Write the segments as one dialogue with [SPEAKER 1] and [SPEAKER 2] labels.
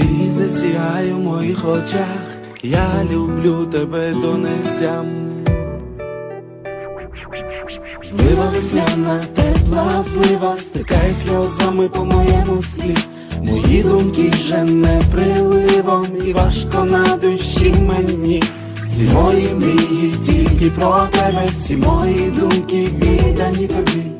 [SPEAKER 1] Ти
[SPEAKER 2] засіяй у моїх очах, я люблю тебе до нестям. Злива весняна, тепла злива, стикай сльозами по моєму слі. Мої думки вже не приливом, і важко на душі мені. Всі мої мрії тільки про тебе, всі мої думки віддані тобі.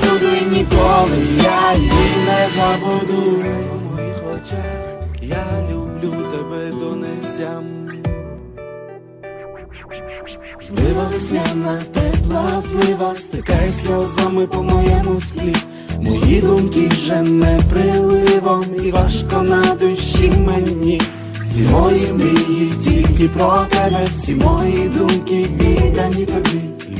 [SPEAKER 2] Буду ніколи я її не забуду. В моїх очах я люблю тебе до нестям. Злива весняна, тепла злива, стикай сльозами по моєму слі. Мої думки вже не приливом, і важко на душі мені. Всі мої мрії тільки про тебе, всі мої думки віддані тобі.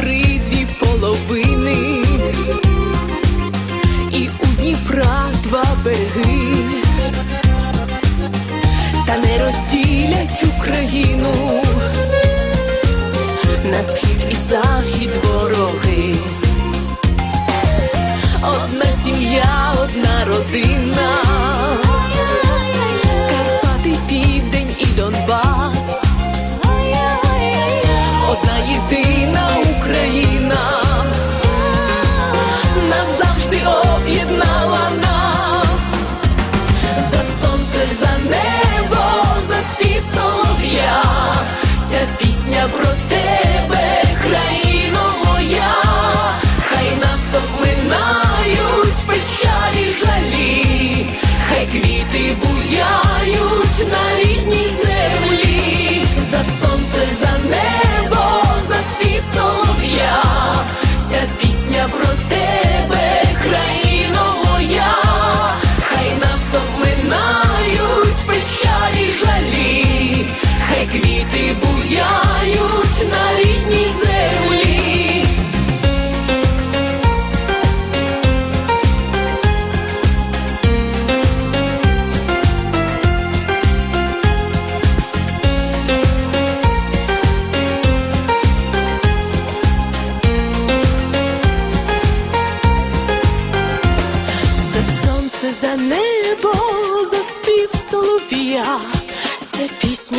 [SPEAKER 1] гри дві половини, і у Дніпра два береги, та не розділять Україну. На схід і захід вороги.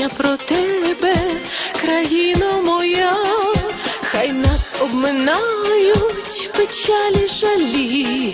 [SPEAKER 1] пісня про тебе, країно моя, хай нас обминають печалі жалі.